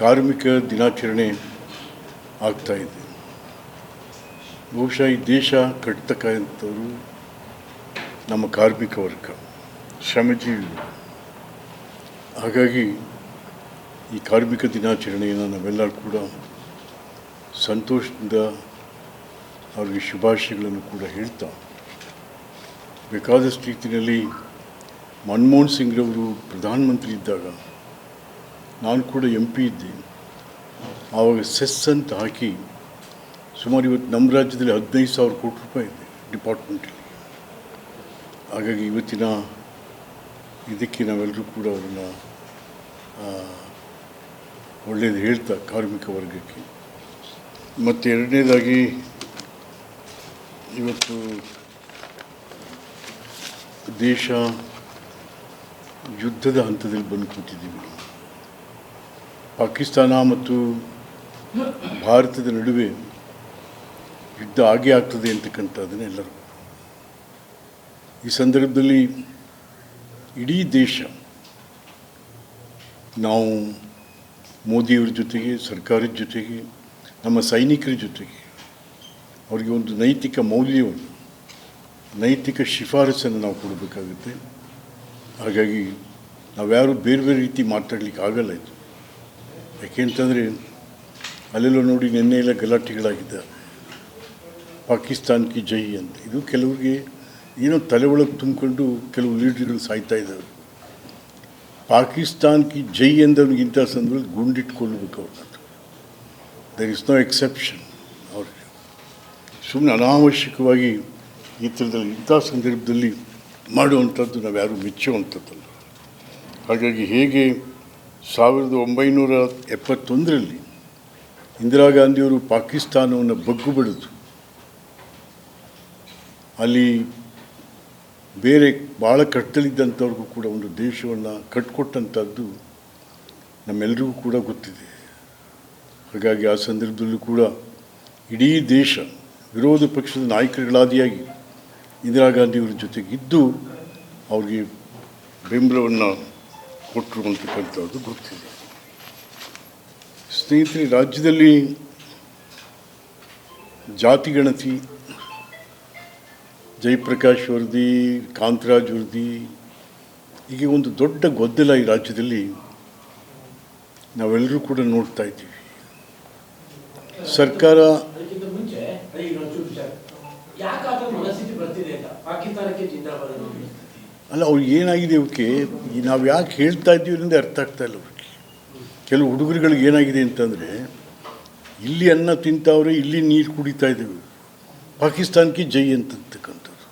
ಕಾರ್ಮಿಕ ದಿನಾಚರಣೆ ಇದೆ. ಬಹುಶಃ ಈ ದೇಶ ಕಟ್ತಕ್ಕಂಥವ್ರು ನಮ್ಮ ಕಾರ್ಮಿಕ ವರ್ಗ, ಶ್ರಮಜೀವಿಗಳು. ಹಾಗಾಗಿ ಈ ಕಾರ್ಮಿಕ ದಿನಾಚರಣೆಯನ್ನು ನಾವೆಲ್ಲರೂ ಕೂಡ ಸಂತೋಷದಿಂದ ಅವರಿಗೆ ಶುಭಾಶಯಗಳನ್ನು ಕೂಡ ಹೇಳ್ತಾ, ಬೇಕಾದಷ್ಟು ರೀತಿಯಲ್ಲಿ ಮನಮೋಹನ್ ಸಿಂಗ್ರವರು ಪ್ರಧಾನಮಂತ್ರಿ ಇದ್ದಾಗ ನಾನು ಕೂಡ ಎಂ ಪಿ ಇದ್ದೆ. ಆವಾಗ ಸೆಸ್ ಅಂತ ಹಾಕಿ ಸುಮಾರು ಇವತ್ತು ನಮ್ಮ ರಾಜ್ಯದಲ್ಲಿ ಹದಿನೈದು ಸಾವಿರ ಕೋಟಿ ರೂಪಾಯಿ ಇದೆ ಡಿಪಾರ್ಟ್ಮೆಂಟಲ್ಲಿ. ಹಾಗಾಗಿ ಇವತ್ತಿನ ಇದಕ್ಕೆ ನಾವೆಲ್ಲರೂ ಕೂಡ ಅವರನ್ನು ಒಳ್ಳೆಯದು ಹೇಳ್ತಾ ಕಾರ್ಮಿಕ ವರ್ಗಕ್ಕೆ. ಮತ್ತು ಎರಡನೇದಾಗಿ ಇವತ್ತು ದೇಶ ಯುದ್ಧದ ಹಂತದಲ್ಲಿ ಬಂದು ಕೂತಿದ್ದೀವಿ ಪಾಕಿಸ್ತಾನ ಮತ್ತು ಭಾರತದ ನಡುವೆ ಯುದ್ಧ ಆಗೇ ಆಗ್ತದೆ ಅಂತಕ್ಕಂಥದ್ದನ್ನು ಎಲ್ಲರೂ. ಈ ಸಂದರ್ಭದಲ್ಲಿ ಇಡೀ ದೇಶ ನಾವು ಮೋದಿಯವ್ರ ಜೊತೆಗೆ, ಸರ್ಕಾರದ ಜೊತೆಗೆ, ನಮ್ಮ ಸೈನಿಕರ ಜೊತೆಗೆ ಅವರಿಗೆ ಒಂದು ನೈತಿಕ ಮೌಲ್ಯವನ್ನು, ನೈತಿಕ ಶಿಫಾರಸನ್ನು ನಾವು ಕೊಡಬೇಕಾಗುತ್ತೆ. ಹಾಗಾಗಿ ನಾವ್ಯಾರು ಬೇರೆ ಬೇರೆ ರೀತಿ ಮಾತಾಡಲಿಕ್ಕೆ ಆಗಲ್ಲ ಇದು. ಯಾಕೆಂತಂದರೆ ಅಲ್ಲೆಲ್ಲ ನೋಡಿ ನಿನ್ನೆ ಎಲ್ಲ ಗಲಾಟೆಗಳಾಗಿದ್ದ ಪಾಕಿಸ್ತಾನ್ ಕಿ ಜೈ ಅಂತ. ಇದು ಕೆಲವರಿಗೆ ಏನೋ ತಲೆ ಒಳಗೆ ತುಂಬಿಕೊಂಡು ಕೆಲವು ಲೀಡರ್ಗಳು ಸಾಯ್ತಾ ಇದ್ದಾರೆ ಪಾಕಿಸ್ತಾನ್ ಕಿ ಜೈ ಇಂಥ ಸಂದರ್ಭದಲ್ಲಿ ಗುಂಡಿಟ್ಕೊಳ್ಬೇಕು ಅವ್ರನ್ನ ದರ್ ಇಸ್ ನೋ ಎಕ್ಸೆಪ್ಷನ್ ಅವ್ರಿಗೆ ಸುಮ್ಮನೆ ಅನಾವಶ್ಯಕವಾಗಿ ಈ ಥರದಲ್ಲಿ ಇಂಥ ಸಂದರ್ಭದಲ್ಲಿ ಮಾಡುವಂಥದ್ದು ನಾವು ಯಾರು ಮೆಚ್ಚುವಂಥದ್ದಲ್ಲ. ಹಾಗಾಗಿ ಹೇಗೆ ಸಾವಿರದ ಒಂಬೈನೂರ ಎಪ್ಪತ್ತೊಂದರಲ್ಲಿ ಇಂದಿರಾ ಗಾಂಧಿಯವರು ಪಾಕಿಸ್ತಾನವನ್ನು ಬಗ್ಗು ಬಡಿದು, ಅಲ್ಲಿ ಬೇರೆ ಭಾಳ ಕಟ್ಟಲಿದ್ದಂಥವ್ರಿಗೂ ಕೂಡ ಒಂದು ದೇಶವನ್ನು ಕಟ್ಕೊಟ್ಟಂಥದ್ದು ನಮ್ಮೆಲ್ಲರಿಗೂ ಕೂಡ ಗೊತ್ತಿದೆ. ಹಾಗಾಗಿ ಆ ಸಂದರ್ಭದಲ್ಲೂ ಕೂಡ ಇಡೀ ದೇಶ ವಿರೋಧ ಪಕ್ಷದ ನಾಯಕರುಗಳಾದಿಯಾಗಿ ಇಂದಿರಾ ಗಾಂಧಿಯವರ ಜೊತೆಗಿದ್ದು ಅವ್ರಿಗೆ ಬೆಂಬಲವನ್ನು ಕೊಟ್ಟರು ಅಂತಕ್ಕಂಥದ್ದು ಗೊತ್ತಿದೆ. ಸ್ನೇಹಿತರೆ ರಾಜ್ಯದಲ್ಲಿ ಜಾತಿ ಗಣತಿ ಜಯಪ್ರಕಾಶ್ ವರದಿ ಕಾಂತರಾಜ್ ವರದಿ ಹೀಗೆ ಒಂದು ದೊಡ್ಡ ಗೊದ್ದಲ ಈ ರಾಜ್ಯದಲ್ಲಿ ನಾವೆಲ್ಲರೂ ಕೂಡ ನೋಡ್ತಾ ಇದ್ದೀವಿ. ಸರ್ಕಾರ ಅಲ್ಲ ಅವ್ರಿಗೆ ಏನಾಗಿದೆ ಅವಕ್ಕೆ ನಾವು ಯಾಕೆ ಹೇಳ್ತಾ ಇದ್ದೀವಿ ಅರ್ಥ ಆಗ್ತಾ ಇಲ್ಲ ಅವ್ರಿಗೆ. ಕೆಲವು ಹುಡುಗರುಗಳಿಗೆ ಏನಾಗಿದೆ ಅಂತಂದರೆ, ಇಲ್ಲಿ ಅನ್ನ ತಿಂತಾವ್ರೆ, ಇಲ್ಲಿ ನೀರು ಕುಡಿತಾ ಇದ್ದೀವಿ. ಪಾಕಿಸ್ತಾನಕ್ಕೆ ಜೈ ಅಂತಕ್ಕಂಥದ್ದು.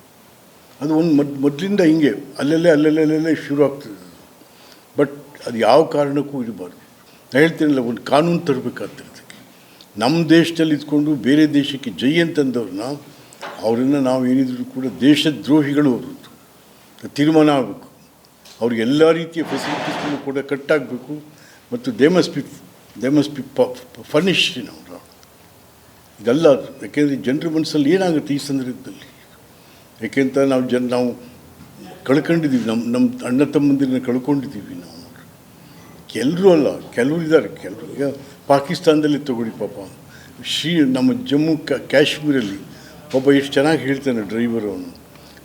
ಅದು ಒಂದು ಮದ್, ಮೊದಲಿಂದ ಹಿಂಗೆ, ಅಲ್ಲಲ್ಲೇ ಅಲ್ಲಲ್ಲೇ ಶುರು ಆಗ್ತದೆ ಬಟ್ ಅದು ಯಾವ ಕಾರಣಕ್ಕೂ ಇರಬಾರ್ದು. ನಾನು ಹೇಳ್ತೀನಲ್ಲ, ಒಂದು ಕಾನೂನು ತರಬೇಕಾಗ್ತಿರ್ತಕ್ಕೆ ನಮ್ಮ ದೇಶದಲ್ಲಿ ಇದ್ಕೊಂಡು ಬೇರೆ ದೇಶಕ್ಕೆ ಜೈ ಅಂತಂದವ್ರನ್ನ, ಅವರನ್ನು ನಾವು ಏನಿದ್ರು ಕೂಡ ದೇಶದ್ರೋಹಿಗಳು ಅವರದ್ದು ತೀರ್ಮಾನ ಆಗಬೇಕು. ಅವ್ರಿಗೆ ಎಲ್ಲ ರೀತಿಯ ಫೆಸಿಲಿಟೀಸ್ಗಳು ಕೂಡ ಕಟ್ಟಾಗಬೇಕು ಮತ್ತು they must be they must be furnish ನಾವು ಇದಲ್ಲ ಇದೆಲ್ಲ, ಯಾಕೆಂದರೆ ಜನರ ಮನಸ್ಸಲ್ಲಿ ಏನಾಗುತ್ತೆ ಈ ಸಂದರ್ಭದಲ್ಲಿ? ಯಾಕೆಂತ ನಾವು ಜನ, ನಾವು ಕಳ್ಕೊಂಡಿದ್ದೀವಿ ನಮ್ಮ ನಮ್ಮ ಅಣ್ಣ ತಮ್ಮಂದಿರನ್ನ ಕಳ್ಕೊಂಡಿದ್ದೀವಿ ನಾವು. ಎಲ್ಲರೂ ಅಲ್ಲ ಕೆಲವರು ಇದ್ದಾರೆ ಕೆಲವರು ಈಗ ಪಾಕಿಸ್ತಾನದಲ್ಲಿ ತಗೊಳ್ಳಿ ಪಾಪ. ಶ್ರೀ, ನಮ್ಮ ಜಮ್ಮು ಕ, ಕಾಶ್ಮೀರಲ್ಲಿ ಒಬ್ಬ ಎಷ್ಟು ಚೆನ್ನಾಗಿ ಹೇಳ್ತಾನೆ ಡ್ರೈವರ್ ಅವನು.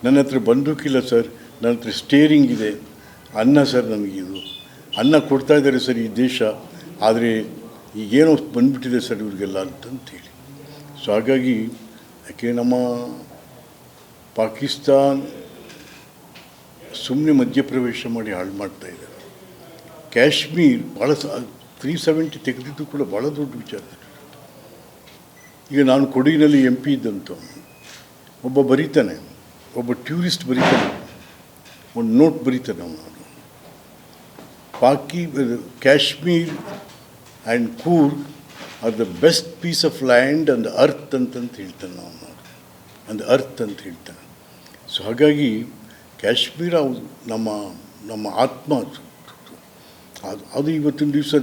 ನನ್ನ ಹತ್ರ ಬಂದೂಕಿಲ್ಲ ಸರ್, ನನ್ನ ಹತ್ರ ಸ್ಟೇರಿಂಗ್ ಇದೆ. ಅನ್ನ ಸರ್ ನನಗಿದು ಅನ್ನ ಕೊಡ್ತಾ ಇದ್ದಾರೆ ಸರ್ ಈ ದೇಶ. ಆದರೆ ಈಗೇನೋ ಬಂದ್ಬಿಟ್ಟಿದೆ ಸರ್ ಇವ್ರಿಗೆಲ್ಲ ಅಂತಂತೇಳಿ. ಸೊ ಹಾಗಾಗಿ ಯಾಕೆ ನಮ್ಮ ಪಾಕಿಸ್ತಾನ್ ಸುಮ್ಮನೆ ಮಧ್ಯಪ್ರವೇಶ ಮಾಡಿ ಹಾಳು ಮಾಡ್ತಾ ಇದ್ದಾರೆ ಕಾಶ್ಮೀರ್ ಭಾಳ ತ್ರೀ ಸೆವೆಂಟಿ ತೆಗೆದಿದ್ದು ಕೂಡ ಭಾಳ ದೊಡ್ಡ ವಿಚಾರ. ಈಗ ನಾನು ಕೊಡಗಿನಲ್ಲಿ ಎಂ ಪಿ ಇದ್ದಂತ ಒಬ್ಬ ಬರೀತಾನೆ, ಒಬ್ಬ ಟ್ಯೂರಿಸ್ಟ್ ಬರೀತಾನೆ. ಒಂದು ನೋಟ್ ಬರೀತಾನೆ ಅವನು. ಪಾಕಿ Kashmir and Coorg are the best piece of land and earth ಅಂತಂತ ಹೇಳ್ತಾನೆ ಅವನು ಅಂದ್ ಅರ್ತ್ ಅಂತ ಹೇಳ್ತಾನೆ ಸೊ ಹಾಗಾಗಿ ಕಾಶ್ಮೀರ ನಮ್ಮ ನಮ್ಮ ಆತ್ಮ ಅದು ಅದು ಇವತ್ತಿನ ದಿವಸ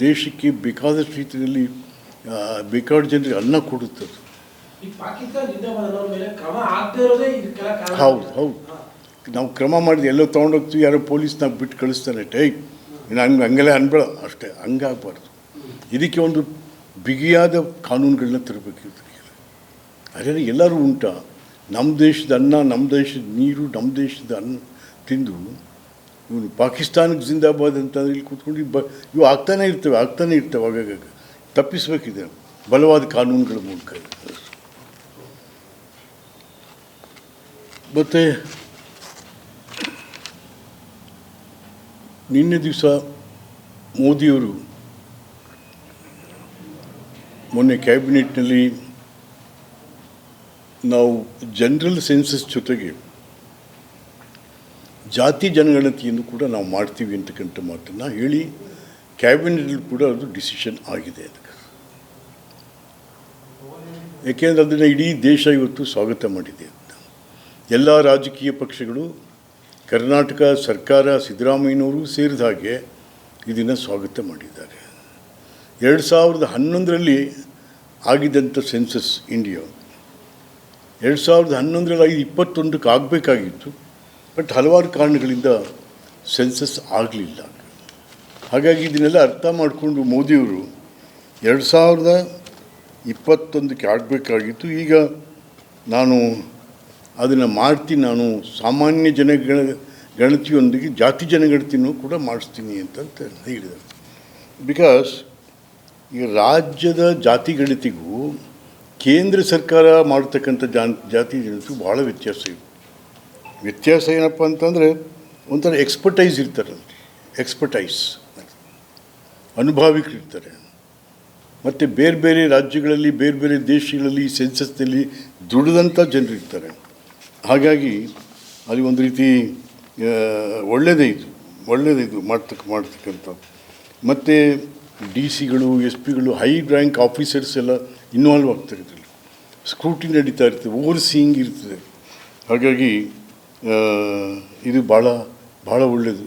ದೇಶಕ್ಕೆ ಬೇಕಾದಷ್ಟು ರೀತಿಯಲ್ಲಿ ಬೇಕಾದ ಜನರಿಗೆ ಅನ್ನ ಕೊಡುತ್ತದೆ ಹೌದು ಹೌದು. ನಾವು ಕ್ರಮ ಮಾಡಿದ್ವಿ ಎಲ್ಲೋ ತೊಗೊಂಡೋಗ್ತೀವಿ ಯಾರೋ ಪೊಲೀಸ್ನಾಗ ಬಿಟ್ಟು ಕಳಿಸ್ತಾನೆ ಟೈ ನೀನು ಹಂಗೆ, ಹಂಗೆಲ್ಲ ಅನ್ಬೇಡ. ಅಷ್ಟೇ, ಹಂಗಾಗಬಾರ್ದು. ಇದಕ್ಕೆ ಒಂದು ಬಿಗಿಯಾದ ಕಾನೂನುಗಳನ್ನ ತರಬೇಕಿತ್ತು ಅದೇ ಎಲ್ಲರೂ ಉಂಟ. ನಮ್ಮ ದೇಶದ ಅನ್ನ ನಮ್ಮ ದೇಶದ ನೀರು ನಮ್ಮ ದೇಶದ ಅನ್ನ ತಿಂದು, ಇವನು ಪಾಕಿಸ್ತಾನಕ್ಕೆ ಜಿಂದಾಬಾದ್ ಅಂತ ಇಲ್ಲಿ ಕೂತ್ಕೊಂಡು ಬ, ಇವು ಆಗ್ತಾನೆ ಇರ್ತವೆ ಆಗ್ತಾನೆ ಇರ್ತವೆ ಆಗಾಗ. ತಪ್ಪಿಸಬೇಕಿದೆ. ಬಲವಾದ ಕಾನೂನುಗಳ ಮೂಲಕ. ಮತ್ತು ನಿನ್ನೆ ದಿವಸ ಮೋದಿಯವರು ಮೊನ್ನೆ ಕ್ಯಾಬಿನೆಟ್ನಲ್ಲಿ ನಾವು ಜನರಲ್ ಸೆನ್ಸಸ್ ಜೊತೆಗೆ ಜಾತಿ ಜನಗಣತಿಯನ್ನು ಕೂಡ ನಾವು ಮಾಡ್ತೀವಿ ಅಂತಕ್ಕಂಥ ಮಾತನ್ನು ಹೇಳಿ ಕ್ಯಾಬಿನೆಟಲ್ಲಿ ಕೂಡ ಅದು ಡಿಸಿಷನ್ ಆಗಿದೆ ಅದಕ್ಕೆ. ಏಕೆಂದರೆ ಅದನ್ನು ಇಡೀ ದೇಶ ಇವತ್ತು ಸ್ವಾಗತ ಮಾಡಿದೆ ಅಂತ. ಎಲ್ಲ ರಾಜಕೀಯ ಪಕ್ಷಗಳು ಕರ್ನಾಟಕ ಸರ್ಕಾರ ಸಿದ್ದರಾಮಯ್ಯನವರು ಸೇರಿದ ಹಾಗೆ ಇದನ್ನು ಸ್ವಾಗತ ಮಾಡಿದ್ದಾರೆ. ಎರಡು ಸಾವಿರದ ಹನ್ನೊಂದರಲ್ಲಿ ಆಗಿದ್ದಂಥ ಸೆನ್ಸಸ್ ಇಂಡಿಯಾ ಎರಡು ಸಾವಿರದ ಹನ್ನೊಂದರಲ್ಲಿ ಐದು ಇಪ್ಪತ್ತೊಂದಕ್ಕೆ ಆಗಬೇಕಾಗಿತ್ತು, ಬಟ್ ಹಲವಾರು ಕಾರಣಗಳಿಂದ ಸೆನ್ಸಸ್ ಆಗಲಿಲ್ಲ. ಹಾಗಾಗಿ ಇದನ್ನೆಲ್ಲ ಅರ್ಥ ಮಾಡಿಕೊಂಡು ಮೋದಿಯವರು ಎರಡು ಸಾವಿರದ ಇಪ್ಪತ್ತೊಂದಕ್ಕೆ ಆಗಬೇಕಾಗಿತ್ತು. ಈಗ ನಾನು ಅದನ್ನು ಮಾಡ್ತೀನಿ ನಾನು ಸಾಮಾನ್ಯ ಜನಗಳ ಗಣತಿಯೊಂದಿಗೆ ಜಾತಿ ಜನಗಣತಿನೂ ಕೂಡ ಮಾಡಿಸ್ತೀನಿ ಅಂತ ಹೇಳಿದರು. ಬಿಕಾಸ್ ಈ ರಾಜ್ಯದ ಜಾತಿ ಗಣತಿಗೂ ಕೇಂದ್ರ ಸರ್ಕಾರ ಮಾಡ್ತಕ್ಕಂಥ ಜಾನ್, ಜಾತಿ ಜನತಿಗೂ ಭಾಳ ವ್ಯತ್ಯಾಸ ಇದೆ. ವ್ಯತ್ಯಾಸ ಏನಪ್ಪ ಅಂತಂದರೆ ಒಂಥರ ಎಕ್ಸ್ಪರ್ಟೈಸ್ ಇರ್ತಾರಂತೆ. ಎಕ್ಸ್ಪರ್ಟೈಸ್ ಅನುಭಾವಿಕರಿರ್ತಾರೆ ಮತ್ತು ಬೇರೆ ಬೇರೆ ರಾಜ್ಯಗಳಲ್ಲಿ ಬೇರೆ ಬೇರೆ ದೇಶಗಳಲ್ಲಿ ಸೆನ್ಸಸ್ನಲ್ಲಿ ದುಡಿದಂಥ ಜನರು ಇರ್ತಾರೆ ಹಾಗಾಗಿ ಅಲ್ಲಿ ಒಂದು ರೀತಿ ಒಳ್ಳೆಯದೇ ಇದು ಒಳ್ಳೆಯದೇ ಇದು ಮಾಡ್ತಕ್ಕ, ಮಾಡ್ತಕ್ಕಂಥ. ಮತ್ತು ಡಿ ಸಿಗಳು, ಎಸ್ ಪಿಗಳು, ಹೈ ರ್ಯಾಂಕ್ ಆಫೀಸರ್ಸ್ ಎಲ್ಲ ಇನ್ವಾಲ್ವ್ ಆಗ್ತಾರೆ ಇದರಲ್ಲಿ. ಸ್ಕ್ರೂಟಿ ನಡೀತಾ ಇರ್ತದೆ ಓವರ್ ಸೀಯಿಂಗ್ ಇರ್ತದೆ. ಹಾಗಾಗಿ ಇದು ಭಾಳ ಭಾಳ ಒಳ್ಳೆಯದು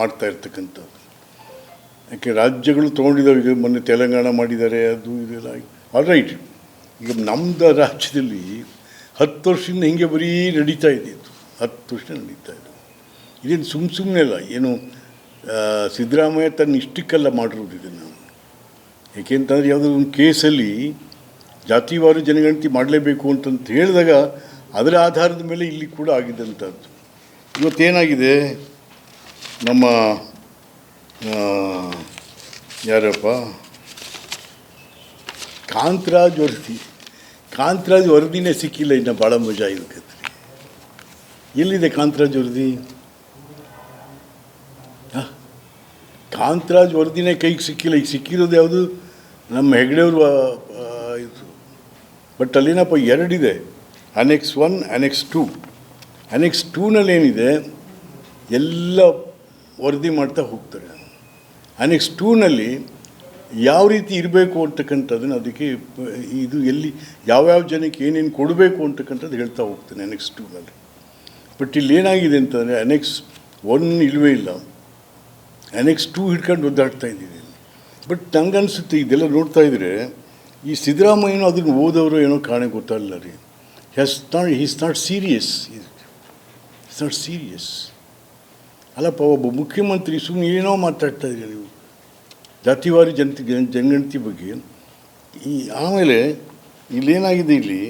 ಮಾಡ್ತಾ ಇರ್ತಕ್ಕಂಥದ್ದು ಯಾಕೆ, ರಾಜ್ಯಗಳು ತೊಗೊಂಡಿದ್ದಾವೆ ಈಗ ಮೊನ್ನೆ ತೆಲಂಗಾಣ ಮಾಡಿದ್ದಾರೆ, ಅದು ಇದೆಲ್ಲ ಆಲ್ ರೈಟ್ ಈಗ ನಮ್ಮದು ರಾಜ್ಯದಲ್ಲಿ ಹತ್ತು ವರ್ಷದಿಂದ ಹಿಂಗೆ ಬರೀ ನಡೀತಾ ಇದೆ ಇದು ಹತ್ತು ವರ್ಷ ನಡೀತಾ ಇದೆ ಇದೇನು ಸುಮ್ಮ ಸುಮ್ಮನೆ ಅಲ್ಲ, ಏನು ಸಿದ್ದರಾಮಯ್ಯ ತನ್ನ ಇಷ್ಟಕ್ಕೆಲ್ಲ ಮಾಡಿರೋದು ಇದನ್ನು. ಏಕೆಂತಂದರೆ ಯಾವುದೋ ಒಂದು ಕೇಸಲ್ಲಿ ಜಾತಿವಾರು ಜನಗಣತಿ ಮಾಡಲೇಬೇಕು ಅಂತಂತ ಹೇಳಿದಾಗ ಅದರ ಆಧಾರದ ಮೇಲೆ ಇಲ್ಲಿ ಕೂಡ ಆಗಿದ್ದಂಥದ್ದು. ಇವತ್ತೇನಾಗಿದೆ? ನಮ್ಮ ಯಾರಪ್ಪ? ಕಾಂತರಾಜ್ ವರದಿ ಕಾಂತರಾಜ್ ವರದಿನೇ ಸಿಕ್ಕಿಲ್ಲ ಇನ್ನು ಭಾಳ ಮಜಾ ಇದಕ್ಕೆ ಎಲ್ಲಿದೆ ಕಾಂತರಾಜ್ ವರದಿ? ಕಾಂತರಾಜ್ ವರದಿನೇ ಕೈಗೆ ಸಿಕ್ಕಿಲ್ಲ. ಈಗ ಸಿಕ್ಕಿರೋದು ಯಾವುದು? ನಮ್ಮ ಹೆಗ್ಡೆಯವರು ಇದು. ಬಟ್ ಅಲ್ಲಿನಪ್ಪ, ಎರಡಿದೆ. Annex one annex two annex ಟೂನಲ್ಲಿ ಏನಿದೆ ಎಲ್ಲ ವರದಿ ಮಾಡ್ತಾ ಹೋಗ್ತಾರೆ. ಅನೆಕ್ಸ್ ಟೂನಲ್ಲಿ ಯಾವ ರೀತಿ ಇರಬೇಕು ಅಂತಕ್ಕಂಥದ್ದನ್ನು ಅದಕ್ಕೆ ಇದು ಎಲ್ಲಿ ಯಾವ್ಯಾವ ಜನಕ್ಕೆ ಏನೇನು ಕೊಡಬೇಕು ಅಂತಕ್ಕಂಥದ್ದು ಹೇಳ್ತಾ ಹೋಗ್ತಾನೆ ಅನೆಕ್ಸ್ ಟೂನಲ್ಲಿ ಬಟ್ ಇಲ್ಲಿ ಏನಾಗಿದೆ ಅಂತಂದರೆ ಅನೆಕ್ಸ್ ಒನ್ ಇಲ್ಲವೇ ಇಲ್ಲ. ಅನೆಕ್ಸ್ ಟೂ ಹಿಡ್ಕೊಂಡು ಒದ್ದಾಡ್ತಾ ಇದ್ದೀನಿ ಬಟ್ ನನಗನ್ಸುತ್ತೆ ಇದೆಲ್ಲ ನೋಡ್ತಾ ಇದ್ದರೆ ಈ ಸಿದ್ದರಾಮಯ್ಯನೂ ಅದನ್ನು ಓದೋರು ಏನೋ ಕಾರಣ ಗೊತ್ತಾಗಲ್ಲ ರೀ. Has not is not serious is not serious ಅಲ್ಲಪ್ಪ, ಒಬ್ಬ ಮುಖ್ಯಮಂತ್ರಿ ಸುಮ್ಮನೆ ಏನೋ ಮಾತಾಡ್ತಾ ಇದ್ದೀರಿ ನೀವು ಜಾತಿವಾರಿ ಜನತೆ ಜನ ಜನಗಣತಿ ಬಗ್ಗೆ ಈ ಆಮೇಲೆ ಇಲ್ಲೇನಾಗಿದೆ ಇಲ್ಲಿ?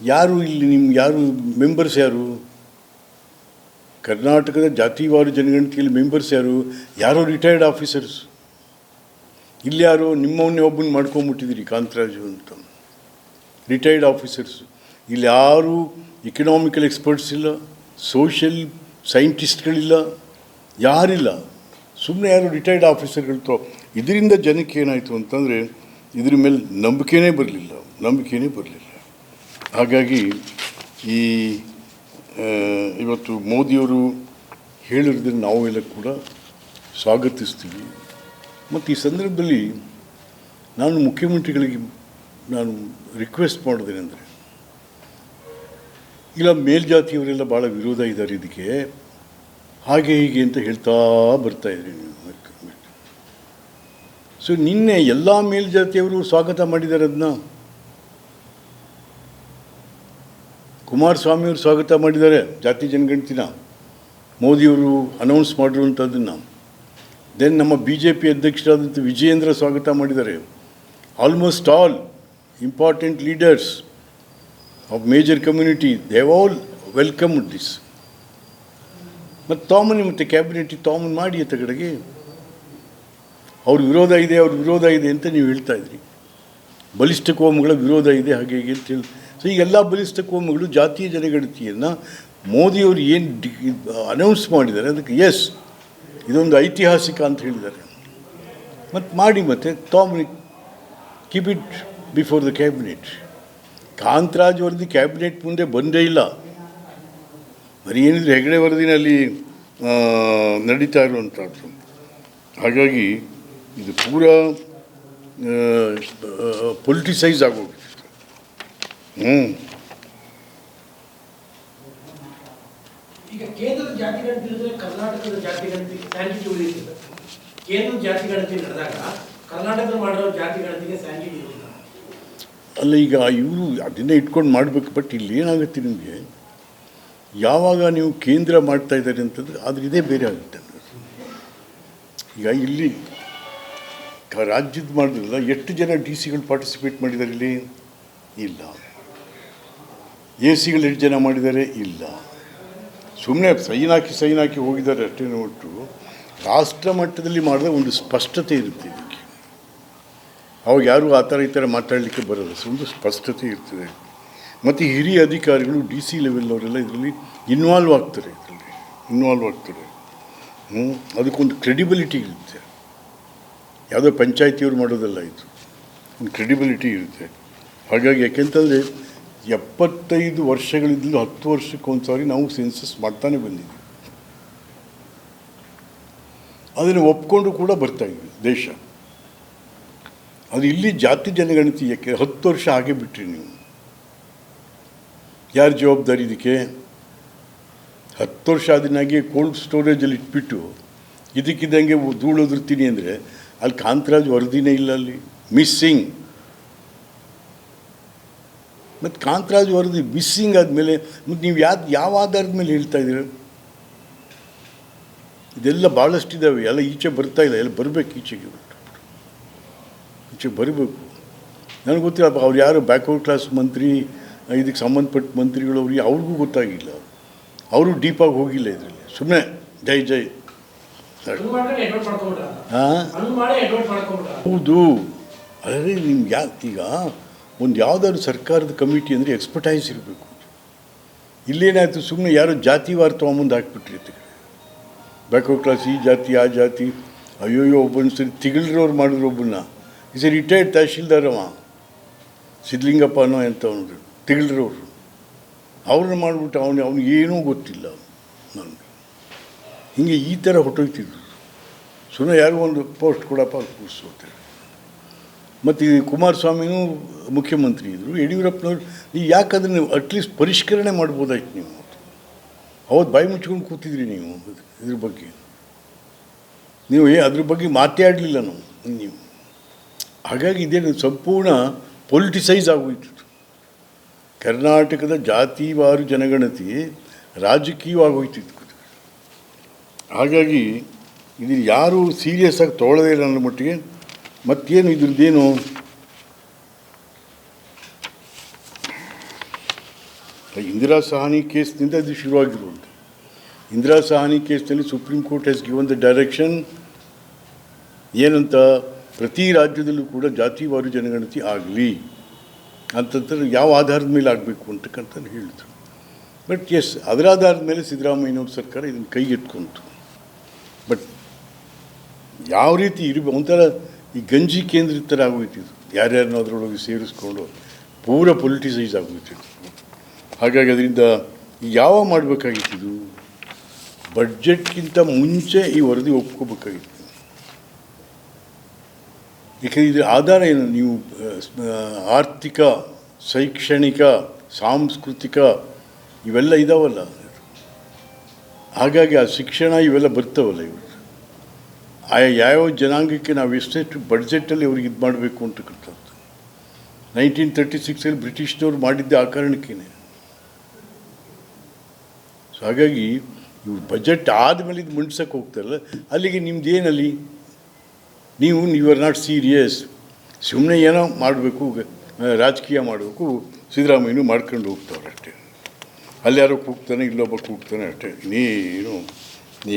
ಯಾರು ಇಲ್ಲಿ ನಿಮ್ಮ ಯಾರು ಮೆಂಬರ್ಸ್ ಯಾರು? ಕರ್ನಾಟಕದ ಜಾತಿವಾರು ಜನಗಣತಿಯಲ್ಲಿ ಮೆಂಬರ್ಸ್ ಯಾರು? ಯಾರೋ ರಿಟೈರ್ಡ್ ಆಫೀಸರ್ಸ್ ಇಲ್ಲಿ ಯಾರು ನಿಮ್ಮವನ್ನೇ ಒಬ್ಬನ ಮಾಡ್ಕೊಂಬಿಟ್ಟಿದ್ದೀರಿ ಕಾಂತರಾಜು ಅಂತ. ರಿಟೈರ್ಡ್ ಆಫೀಸರ್ಸ್ ಇಲ್ಲಿ ಯಾರು ಇಕನಾಮಿಕಲ್ ಎಕ್ಸ್ಪರ್ಟ್ಸ್ ಇಲ್ಲ ಸೋಷಿಯಲ್ ಸೈಂಟಿಸ್ಟ್ಗಳಿಲ್ಲ ಯಾರಿಲ್ಲ. ಸುಮ್ಮನೆ ಯಾರು ರಿಟೈರ್ಡ್ ಆಫೀಸರ್ಗಳು ಇದರಿಂದ ಜನಕ್ಕೆ ಏನಾಯಿತು ಅಂತಂದರೆ, ಇದ್ರ ಮೇಲೆ ನಂಬಿಕೆನೇ ಬರಲಿಲ್ಲ ನಂಬಿಕೆನೇ ಬರಲಿಲ್ಲ. ಹಾಗಾಗಿ ಈ ಇವತ್ತು ಮೋದಿಯವರು ಹೇಳಿರೋದನ್ನು ನಾವೆಲ್ಲ ಕೂಡ ಸ್ವಾಗತಿಸ್ತೀವಿ. ಮತ್ತು ಈ ಸಂದರ್ಭದಲ್ಲಿ ನಾನು ಮುಖ್ಯಮಂತ್ರಿಗಳಿಗೆ ನಾನು ರಿಕ್ವೆಸ್ಟ್ ಮಾಡೋದೇನೆಂದರೆ, ಇಲ್ಲ ಮೇಲ್ಜಾತಿಯವರೆಲ್ಲ ಭಾಳ ವಿರೋಧ ಇದ್ದಾರೆ ಇದಕ್ಕೆ. ಹಾಗೆ ಹೀಗೆ ಅಂತ ಹೇಳ್ತಾ ಬರ್ತಾ ಇದ್ರಿ ನೀವು. ಸೊ ನಿನ್ನೆ ಎಲ್ಲ ಮೇಲ್ಜಾತಿಯವರು ಸ್ವಾಗತ ಮಾಡಿದ್ದಾರೆ ಅದನ್ನ ಕುಮಾರಸ್ವಾಮಿಯವರು ಸ್ವಾಗತ ಮಾಡಿದ್ದಾರೆ, ಜಾತಿ ಜನಗಣತಿನ. ಮೋದಿಯವರು ಅನೌನ್ಸ್ ಮಾಡಿರುವಂಥದ್ದನ್ನು ದೆನ್ ನಮ್ಮ ಬಿ ಜೆ ಪಿ ಅಧ್ಯಕ್ಷರಾದಂಥ ವಿಜಯೇಂದ್ರ ಸ್ವಾಗತ ಮಾಡಿದ್ದಾರೆ. Almost all important leaders of major community they've all welcome this ಮತ್ತು ತಾಮನಿ ಮತ್ತು ಕ್ಯಾಬಿನೆಟ್ ತಾಮನ್ ಮಾಡಿ ಕಡೆಗೆ ಅವ್ರ ವಿರೋಧ ಇದೆ, ಅವ್ರ ವಿರೋಧ ಇದೆ ಅಂತ ನೀವು ಹೇಳ್ತಾ ಇದ್ರಿ. ಬಲಿಷ್ಠ ಕೋಮುಗಳ ವಿರೋಧ ಇದೆ, ಹಾಗೆ ಹೀಗೆ ಅಂತ ಹೇಳಿ ಸೊ ಈ ಎಲ್ಲ ಬಲಿಷ್ಠ ಕೋಮುಗಳು ಜಾತೀಯ ಜನಗಣತಿಯನ್ನು ಮೋದಿಯವರು ಏನು ಡಿ ಅನೌನ್ಸ್ ಮಾಡಿದ್ದಾರೆ ಅದಕ್ಕೆ ಎಸ್ ಇದೊಂದು ಐತಿಹಾಸಿಕ ಅಂತ ಹೇಳಿದ್ದಾರೆ. ಮತ್ತು ಮಾಡಿ ಮತ್ತೆ ತಾಮನಿ keep it before the cabinet Kantharaj ವರದಿ ಕ್ಯಾಬಿನೆಟ್ ಮುಂದೆ ಬಂದೇ ಇಲ್ಲ. ಬರೀ ಏನಿದ್ರೆ ಹೆಗಡೆ ವರದಿನಲ್ಲಿ ನಡೀತಾ ಇರುವಂಥದ್ದು. ಹಾಗಾಗಿ ಇದು ಪೂರ ಪೊಲಿಟಿಸೈಸ್ ಆಗೋಗಿದೆ ಹ್ಞೂ ಈಗ ಕೇಂದ್ರದ ಜಾತಿ ಗಣತಿ ಇಲ್ಲದ್ರೆ ಕರ್ನಾಟಕದ ಜಾತಿ ಗಣತಿ ಸ್ಯಾಂಟಿಟಿ ಉಳಿಯುತ್ತದೆ ಕೇಂದ್ರದ ಜಾತಿ ಗಣತಿ ನಡೆದಾಗ ಕರ್ನಾಟಕದಲ್ಲಿ ಮಾಡಿರೋ ಜಾತಿ ಗಣತಿಗೆ ಸ್ಯಾಂಟಿಟಿ ಅಲ್ಲ ಈಗ ಇವರು ಅದನ್ನೇ ಇಟ್ಕೊಂಡು ಮಾಡಬೇಕು ಬಟ್ ಇಲ್ಲಿ ಏನಾಗುತ್ತೆ ನಿಮಗೆ? ಯಾವಾಗ ನೀವು ಕೇಂದ್ರ ಮಾಡ್ತಾ ಇದ್ದಾರೆ ಅಂತಂದ್ರೆ ಅದ್ರ ಇದೇ ಬೇರೆ ಆಗುತ್ತೆ ಈಗ ಇಲ್ಲಿ ರಾಜ್ಯದ ಮಾಡಿದ್ರಲ್ಲ, ಎಷ್ಟು ಜನ ಡಿ ಸಿಗಳು ಪಾರ್ಟಿಸಿಪೇಟ್ ಮಾಡಿದ್ದಾರೆ ಇಲ್ಲಿ? ಇಲ್ಲ. ಎ ಸಿಗಳು ಎಷ್ಟು ಜನ ಮಾಡಿದ್ದಾರೆ? ಇಲ್ಲ. ಸುಮ್ಮನೆ ಸೈನ್ ಹಾಕಿ ಸೈನ್ ಹಾಕಿ ಹೋಗಿದ್ದಾರೆ ಅಷ್ಟೇ ಒಟ್ಟು ರಾಷ್ಟ್ರ ಮಟ್ಟದಲ್ಲಿ ಮಾಡಿದ್ರೆ ಒಂದು ಸ್ಪಷ್ಟತೆ ಇರುತ್ತೆ ಇದಕ್ಕೆ. ಅವಾಗ ಯಾರು ಆ ಥರ ಈ ಥರ ಮಾತಾಡಲಿಕ್ಕೆ ಬರಲ್ಲ. ಒಂದು ಸ್ಪಷ್ಟತೆ ಇರ್ತದೆ. ಮತ್ತು ಹಿರಿಯ ಅಧಿಕಾರಿಗಳು ಡಿ ಸಿ ಲೆವೆಲ್ ಅವರೆಲ್ಲ ಇದರಲ್ಲಿ ಇನ್ವಾಲ್ವ್ ಆಗ್ತಾರೆ ಇದರಲ್ಲಿ. ಇನ್ವಾಲ್ವ್ ಆಗ್ತಾರೆ. ಹ್ಞೂ ಅದಕ್ಕೊಂದು ಕ್ರೆಡಿಬಿಲಿಟಿ ಇರುತ್ತೆ. ಯಾವುದೋ ಪಂಚಾಯತಿಯವ್ರು ಮಾಡೋದಲ್ಲ ಇದು. ಒಂದು ಕ್ರೆಡಿಬಿಲಿಟಿ ಇರುತ್ತೆ. ಹಾಗಾಗಿ ಯಾಕೆಂತಂದರೆ ಎಪ್ಪತ್ತೈದು ವರ್ಷಗಳಿಂದಲೂ ಹತ್ತು ವರ್ಷಕ್ಕೆ ಒಂದು ಸಾರಿ ನಾವು ಸೆನ್ಸಸ್ ಮಾಡ್ತಾನೆ ಬಂದಿದ್ದೀವಿ. ಅದನ್ನು ಒಪ್ಕೊಂಡು ಕೂಡ ಬರ್ತಾ ಇದ್ವಿ ದೇಶ. ಅದು ಇಲ್ಲಿ ಜಾತಿ ಜನಗಣತಿ ಯಾಕೆ ಹತ್ತು ವರ್ಷ ಹಾಗೆ ಬಿಟ್ರಿ ನೀವು. ಯಾರು ಜವಾಬ್ದಾರಿ ಇದಕ್ಕೆ? ಹತ್ತು ವರ್ಷ ಅದನ್ನಾಗೆ ಕೋಲ್ಡ್ ಸ್ಟೋರೇಜಲ್ಲಿ ಇಟ್ಬಿಟ್ಟು ಇದಕ್ಕಿದ್ದಂಗೆ ಧೂಳು ಉದುರ್ತೀನಿ ಅಂದರೆ ಅಲ್ಲಿ ಕಾಂತರಾಜ್ ವರದಿನೇ ಇಲ್ಲ ಅಲ್ಲಿ. ಮಿಸ್ಸಿಂಗ್ ಮತ್ತು ಕಾಂತರಾಜ್ ವರದಿ ಮಿಸ್ಸಿಂಗ್ ಆದಮೇಲೆ ಮತ್ತು ನೀವು ಯಾವ್ದು ಯಾವ ಆಧಾರದ ಮೇಲೆ ಹೇಳ್ತಾ ಇದ್ದೀರ ಇದೆಲ್ಲ ಭಾಳಷ್ಟಿದ್ದಾವೆ ಎಲ್ಲ ಈಚೆ ಬರ್ತಾ ಇಲ್ಲ. ಎಲ್ಲ ಬರಬೇಕು ಈಚೆಗೆ. ಈಚೆಗೆ ಬರಬೇಕು. ನನಗೆ ಗೊತ್ತಿಲ್ಲ, ಅವ್ರು ಯಾರು ಬ್ಯಾಕ್ವರ್ಡ್ ಕ್ಲಾಸ್ ಮಂತ್ರಿ ಇದಕ್ಕೆ ಸಂಬಂಧಪಟ್ಟ ಮಂತ್ರಿಗಳು ಅವ್ರಿಗೆ ಅವ್ರಿಗೂ ಗೊತ್ತಾಗಿಲ್ಲ. ಅವರು ಡೀಪಾಗಿ ಹೋಗಿಲ್ಲ ಇದರಲ್ಲಿ. ಸುಮ್ಮನೆ ಜೈ ಜೈ. ಹೌದು. ಅದೇ ನಿಮ್ಗೆ ಯಾ ಈಗ ಒಂದು ಯಾವುದಾದ್ರು ಸರ್ಕಾರದ ಕಮಿಟಿ ಅಂದರೆ ಎಕ್ಸ್ಪರ್ಟೈಸ್ ಇರಬೇಕು. ಇಲ್ಲೇನಾಯಿತು ಸುಮ್ಮನೆ ಯಾರೋ ಜಾತಿವಾರ ತೊಗೊಂಬಂದು ಹಾಕ್ಬಿಟ್ರಿ ಬ್ಯಾಕ್ವರ್ಡ್ ಕ್ಲಾಸ್ ಈ ಜಾತಿ ಆ ಜಾತಿ. ಅಯ್ಯೋಯ್ಯೋ ಒಬ್ಬನ ಸರಿ ತಿಗಳಿರೋರು ಮಾಡಿದ್ರು ಒಬ್ಬನ್ನ. ಈ ಎ ರಿಟೈರ್ಡ್ ತಹಶೀಲ್ದಾರವ ಅವ. ಸಿದ್ಲಿಂಗಪ್ಪ ಅನ್ನೋ ಎಂಥವನು ತಿಗಳಿರೋರು ಅವ್ರನ್ನ ಮಾಡಿಬಿಟ್ಟು ಅವನು ಅವ್ನಿಗೆ ಏನೂ ಗೊತ್ತಿಲ್ಲ ನನಗೆ. ಹಿಂಗೆ ಈ ಥರ ಹೊಟ್ಟೋಗ್ತಿದ್ರು. ಸುಮ್ಮನೆ ಯಾರಿಗೂ ಒಂದು ಪೋಸ್ಟ್ ಕೊಡಪ್ಪ ಕೂರಿಸೋತೆ ಮತ್ತು ಈ ಕುಮಾರಸ್ವಾಮಿನೂ ಮುಖ್ಯಮಂತ್ರಿ ಇದ್ದರು ಯಡಿಯೂರಪ್ಪನವ್ರು, ನೀವು ಯಾಕಂದರೆ ನೀವು ಅಟ್ಲೀಸ್ಟ್ ಪರಿಷ್ಕರಣೆ ಮಾಡ್ಬೋದಾಯ್ತು ನೀವು ಅವತ್ತು ಬಾಯಿ ಮುಚ್ಕೊಂಡು ಕೂತಿದ್ರಿ ನೀವು ಇದ್ರ ಬಗ್ಗೆ. ನೀವು ಏ ಅದ್ರ ಬಗ್ಗೆ ಮಾತಾಡಲಿಲ್ಲ ನಾವು, ನೀವು. ಹಾಗಾಗಿ ಇದೇನು ಸಂಪೂರ್ಣ ಪೊಲಿಟಿಸೈಸ್ ಆಗೋಯ್ತು. ಕರ್ನಾಟಕದ ಜಾತಿವಾರು ಜನಗಣತಿ ರಾಜಕೀಯವಾಗೋಯ್ತು ಇದು. ಹಾಗಾಗಿ ಇದು ಯಾರು ಸೀರಿಯಸ್ ಆಗಿ ತೊಗೊಳ್ಳೋದೇ ಇಲ್ಲ ಅನ್ನೋ ಮಟ್ಟಿಗೆ. ಮತ್ತೇನು ಇದ್ರದ್ದೇನು? ಇಂದಿರಾ ಸಹಾನಿ ಕೇಸ್ನಿಂದ ಇದು ಶುರುವಾಗಿರುವಂತೆ. ಇಂದಿರಾ ಸಹಾನಿ ಕೇಸ್ನಲ್ಲಿ Supreme Court has given the direction ಏನಂತ ಪ್ರತಿ ರಾಜ್ಯದಲ್ಲೂ ಕೂಡ ಜಾತಿವಾರು ಜನಗಣತಿ ಆಗಲಿ. ಅಂತಂದ್ರೆ ಯಾವ ಆಧಾರದ ಮೇಲೆ ಆಗಬೇಕು ಅಂತಕ್ಕಂಥದ್ದು ಹೇಳಿದ್ರು. ಬಟ್ ಎಸ್ ಅದರ ಆಧಾರದ ಮೇಲೆ ಸಿದ್ದರಾಮಯ್ಯನವ್ರ ಸರ್ಕಾರ ಇದನ್ನು ಕೈಗೆಟ್ಕೊಂತು ಬಟ್ ಯಾವ ರೀತಿ ಇರಬೇಕು ಒಂಥರ ಈ ಗಂಜಿ ಕೇಂದ್ರಿತ ಥರ ಇದು ಯಾರ್ಯಾರನ್ನೋ ಅದರೊಳಗೆ ಸೇರಿಸ್ಕೊಂಡು ಪೂರ ಪೊಲಿಟಿಸೈಸ್ ಆಗೋಯ್ತು ಹಾಗಾಗಿ ಅದರಿಂದ ಯಾವ ಮಾಡಬೇಕಾಗಿತ್ತು ಬಡ್ಜೆಟ್ಗಿಂತ ಮುಂಚೆ ಈ ವರದಿ ಒಪ್ಕೋಬೇಕಾಗಿತ್ತು. ಏಕೆಂದರೆ ಇದು ಆಧಾರ ಏನು? ನೀವು ಆರ್ಥಿಕ, ಶೈಕ್ಷಣಿಕ, ಸಾಂಸ್ಕೃತಿಕ ಇವೆಲ್ಲ ಇದಾವಲ್ಲ. ಹಾಗಾಗಿ ಆ ಶಿಕ್ಷಣ ಇವೆಲ್ಲ ಬರ್ತಾವಲ್ಲ ಇವರು. ಆಯಾ ಯಾವ್ಯಾವ ಜನಾಂಗಕ್ಕೆ ನಾವು ಎಷ್ಟೆಷ್ಟು ಬಡ್ಜೆಟಲ್ಲಿ ಅವ್ರಿಗೆ ಇದು ಮಾಡಬೇಕು ಅಂತಕ್ಕಂಥದ್ದು ನೈನ್ಟೀನ್ ತರ್ಟಿ ಸಿಕ್ಸಲ್ಲಿ ಬ್ರಿಟಿಷ್ನವ್ರು ಮಾಡಿದ್ದೆ ಆ ಕಾರಣಕ್ಕೇ ಸೊ ಹಾಗಾಗಿ ಇವ್ರು ಬಜೆಟ್ ಆದಮೇಲೆ ಇದು ಮಂಡಿಸೋಕೆ ಹೋಗ್ತಾರಲ್ಲ. ಅಲ್ಲಿಗೆ ನಿಮ್ದು ಏನಲ್ಲಿ? ನೀವು ಯು ಆರ್ ನಾಟ್ ಸೀರಿಯಸ್ ಸುಮ್ಮನೆ ಏನೋ ಮಾಡಬೇಕು ರಾಜಕೀಯ ಮಾಡಬೇಕು, ಸಿದ್ದರಾಮಯ್ಯನು ಮಾಡ್ಕೊಂಡು ಹೋಗ್ತಾರೆ ಅಷ್ಟೇ. ಅಲ್ಲಿ ಯಾರೋ ಕೂಗ್ತಾನೆ, ಇಲ್ಲೊಬ್ಬ ಕೂಗ್ತಾನೆ ಅಷ್ಟೇ. ಇನ್ನೇನು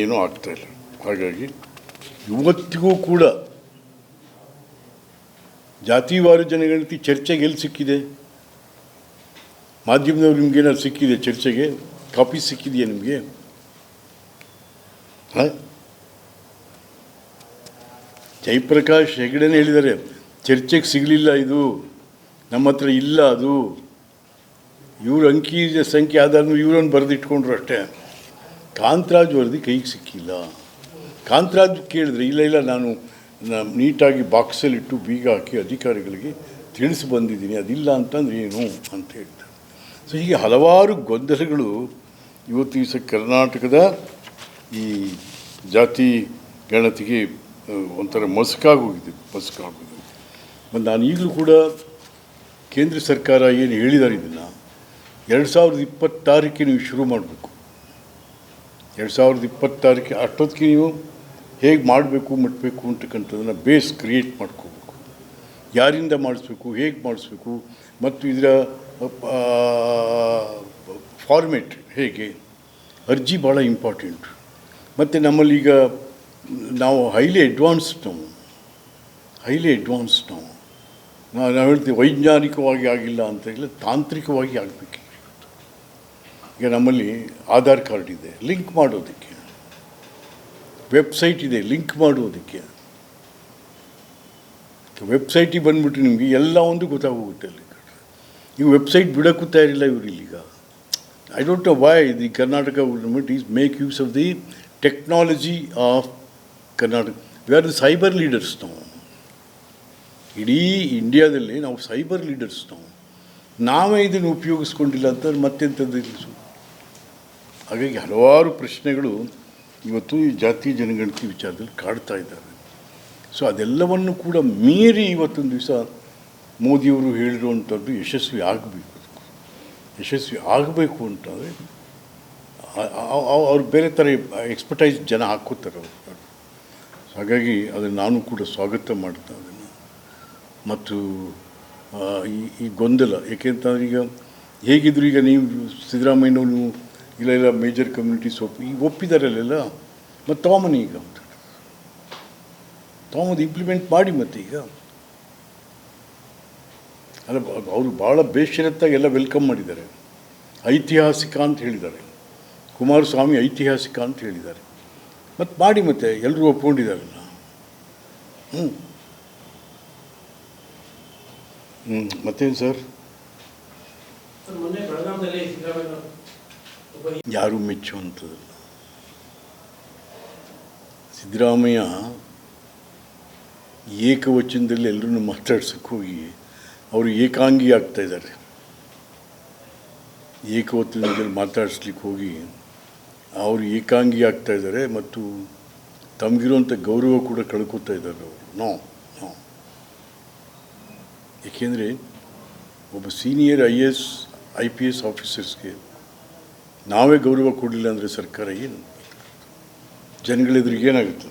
ಏನೂ ಆಗ್ತಾಯಿಲ್ಲ ಹಾಗಾಗಿ ಇವತ್ತಿಗೂ ಕೂಡ ಜಾತಿವಾರು ಜನಗಣತಿ ಚರ್ಚೆಗೆ ಎಲ್ಲಿ ಸಿಕ್ಕಿದೆ? ಮಾಧ್ಯಮದವ್ರು ನಿಮ್ಗೇನಾದ್ರು ಸಿಕ್ಕಿದೆ ಚರ್ಚೆಗೆ? ಕಾಪಿ ಸಿಕ್ಕಿದೆಯಾ ನಿಮಗೆ? ಹಾಂ? ಜಯಪ್ರಕಾಶ್ ಹೆಗಡೆನೇ ಹೇಳಿದ್ದಾರೆ, ಚರ್ಚೆಗೆ ಸಿಗಲಿಲ್ಲ ಇದು, ನಮ್ಮ ಹತ್ರ ಇಲ್ಲ ಅದು. ಇವ್ರ ಅಂಕಿ ಸಂಖ್ಯೆ ಆಧಾರ ಇವರನ್ನು ಬರೆದಿಟ್ಕೊಂಡ್ರು ಅಷ್ಟೇ. ಕಾಂತರಾಜ್ ವರದಿ ಕೈಗೆ ಸಿಕ್ಕಿಲ್ಲ. ಕಾಂತರಾಜ್ ಕೇಳಿದ್ರೆ, ಇಲ್ಲ ಇಲ್ಲ, ನಾನು ನೀಟಾಗಿ ಬಾಕ್ಸಲ್ಲಿಟ್ಟು ಬೀಗ ಹಾಕಿ ಅಧಿಕಾರಿಗಳಿಗೆ ತಿಳಿಸಿ ಬಂದಿದ್ದೀನಿ, ಅದಿಲ್ಲ ಅಂತಂದ್ರೆ ಏನು ಅಂತ ಹೇಳ್ತಾರೆ. ಸೊ, ಹೀಗೆ ಹಲವಾರು ಗೊಂದಲಗಳು ಇವತ್ತು ದಿವಸ ಕರ್ನಾಟಕದ ಈ ಜಾತಿ ಗಣತಿಗೆ ಒಂಥರ ಮಸ್ಕಾಗೋಗಿದೆ ಮಸುಕಾಗೋದು ಮತ್ತು ನಾನು ಈಗಲೂ ಕೂಡ ಕೇಂದ್ರ ಸರ್ಕಾರ ಏನು ಹೇಳಿದ್ದಾರೆ ಇದನ್ನು, ಎರಡು ಸಾವಿರದ ಇಪ್ಪತ್ತಾರಕ್ಕೆ ನೀವು ಶುರು ಮಾಡಬೇಕು. ಎರಡು ಸಾವಿರದ ಇಪ್ಪತ್ತಾರಕ್ಕೆ ಅಷ್ಟೊತ್ತಿಗೆ ನೀವು ಹೇಗೆ ಮಾಡಬೇಕು ಮುಟ್ಟಬೇಕು ಅಂತಕ್ಕಂಥದ್ದನ್ನು ಬೇಸ್ ಕ್ರಿಯೇಟ್ ಮಾಡ್ಕೋಬೇಕು. ಯಾರಿಂದ ಮಾಡಿಸ್ಬೇಕು, ಹೇಗೆ ಮಾಡಿಸ್ಬೇಕು, ಮತ್ತು ಇದರ ಫಾರ್ಮೆಟ್ ಹೇಗೆ, ಅರ್ಜಿ ಭಾಳ ಇಂಪಾರ್ಟೆಂಟ್. ಮತ್ತು ನಮ್ಮಲ್ಲಿ ಈಗ ನಾವು ಹೈಲಿ ಅಡ್ವಾನ್ಸ್ಡ್ ನಾವು. ಹೈಲಿ ಅಡ್ವಾನ್ಸ್ಡ್ ನಾವು. ನಾವು ನಾವು ಹೇಳ್ತೀವಿ ವೈಜ್ಞಾನಿಕವಾಗಿ ಆಗಿಲ್ಲ ಅಂತ ಹೇಳಿ ತಾಂತ್ರಿಕವಾಗಿ ಆಗಬೇಕು. ಈಗ ನಮ್ಮಲ್ಲಿ ಆಧಾರ್ ಕಾರ್ಡ್ ಇದೆ, ಲಿಂಕ್ ಮಾಡೋದಕ್ಕೆ. ವೆಬ್ಸೈಟ್ ಇದೆ, ಲಿಂಕ್ ಮಾಡೋದಕ್ಕೆ. ವೆಬ್ಸೈಟಿಗೆ ಬಂದ್ಬಿಟ್ಟು ನಿಮಗೆ ಎಲ್ಲ ಒಂದು ಗೊತ್ತಾಗೋಗುತ್ತೆ ಅಲ್ಲಿ. ನೀವು ವೆಬ್ಸೈಟ್ ಬಿಡೋಕ್ಕೂ ತಯಾರಿಲ್ಲ ಇವರು ಈಗ I don't know why the Karnataka government is make use of the technology of Karnataka we are the cyber leaders ನಾವು ಇಡೀ ಇಂಡಿಯಾದಲ್ಲಿ ನಾವು ಸೈಬರ್ ಲೀಡರ್ಸ್ ನಾವು ನಾವೇ ಇದನ್ನು ಉಪಯೋಗಿಸ್ಕೊಂಡಿಲ್ಲ ಅಂತಂದ್ರೆ ಮತ್ತೆಂಥದ್ದು ಹಾಗಾಗಿ ಹಲವಾರು ಪ್ರಶ್ನೆಗಳು ಇವತ್ತು ಈ ಜಾತಿ ಜನಗಣತಿ ವಿಚಾರದಲ್ಲಿ ಕಾಡ್ತಾ ಇದ್ದಾವೆ. ಸೊ ಅದೆಲ್ಲವನ್ನು ಕೂಡ ಮೀರಿ ಇವತ್ತೊಂದು ದಿವಸ ಮೋದಿಯವರು ಹೇಳಿರುವಂಥದ್ದು ಯಶಸ್ವಿ ಆಗಬೇಕು. ಯಶಸ್ವಿ ಆಗಬೇಕು ಅಂತಂದರೆ ಅವ್ರು ಬೇರೆ ಥರ ಎಕ್ಸ್ಪರ್ಟೈಸ್ ಜನ ಹಾಕೋತಾರೆ ಅವರು ಹಾಗಾಗಿ ಅದನ್ನು ನಾನು ಕೂಡ ಸ್ವಾಗತ ಮಾಡ್ತಾ ಅದನ್ನು ಮತ್ತು ಈ ಗೊಂದಲ ಏಕೆಂತಂದ್ರೆ ಈಗ ಹೇಗಿದ್ರು ಈಗ ನೀವು ಸಿದ್ದರಾಮಯ್ಯನವರು ಇಲ್ಲ ಇಲ್ಲ ಮೇಜರ್ ಕಮ್ಯುನಿಟೀಸ್ ಒಪ್ಪಿ ಈಗ ಒಪ್ಪಿದಾರಲ್ಲೆಲ್ಲ ಮತ್ತು ತಗೊಂಬನ್ನಿ ಈಗ ಅಂತ. ತಗೊಂಬಂದು ಇಂಪ್ಲಿಮೆಂಟ್ ಮಾಡಿ ಮತ್ತೆ ಈಗ. ಅಲ್ಲ, ಅವರು ಭಾಳ ಬೇಷರತ್ತಾಗಿ ಎಲ್ಲ ವೆಲ್ಕಮ್ ಮಾಡಿದ್ದಾರೆ. ಐತಿಹಾಸಿಕ ಅಂತ ಹೇಳಿದ್ದಾರೆ. ಕುಮಾರಸ್ವಾಮಿ ಐತಿಹಾಸಿಕ ಅಂತ ಹೇಳಿದ್ದಾರೆ. ಮತ್ತು ಮಾಡಿ ಮತ್ತೆ ಎಲ್ಲರೂ ಒಪ್ಕೊಂಡಿದ್ದಾರಲ್ಲ ಹ್ಞೂ ಹ್ಞೂ ಮತ್ತೇನು ಸರ್? ಯಾರು ಬೆಳಗಾವಿಯಲ್ಲಿ ಸಿದ್ದರಾಮಯ್ಯ ಮೆಚ್ಚುವಂಥದ್ದಲ್ಲ ಏಕವಚನದಲ್ಲಿ ಎಲ್ಲರೂ ಮಾತಾಡ್ಸಕ್ಕೆ ಹೋಗಿ ಅವರು ಏಕಾಂಗಿ ಆಗ್ತಾ ಇದ್ದಾರೆ. ಏಕವಚನದಲ್ಲಿ ಮಾತಾಡಿಸ್ಲಿಕ್ಕೆ ಹೋಗಿ ಅವರು ಏಕಾಂಗಿ ಆಗ್ತಾ ಇದ್ದಾರೆ ಮತ್ತು ತಮಗಿರುವಂಥ ಗೌರವ ಕೂಡ ಕಳ್ಕೊತಾ ಇದ್ದಾರೆ ಅವರು. No no. ಏಕೆಂದರೆ ಒಬ್ಬ senior I S, I P S ಆಫೀಸರ್ಸ್ಗೆ ನಾವೇ ಗೌರವ ಕೊಡಲಿಲ್ಲ ಅಂದರೆ ಸರ್ಕಾರ ಏನು? ಜನಗಳೆದುರಿಗೆ ಏನಾಗುತ್ತೆ?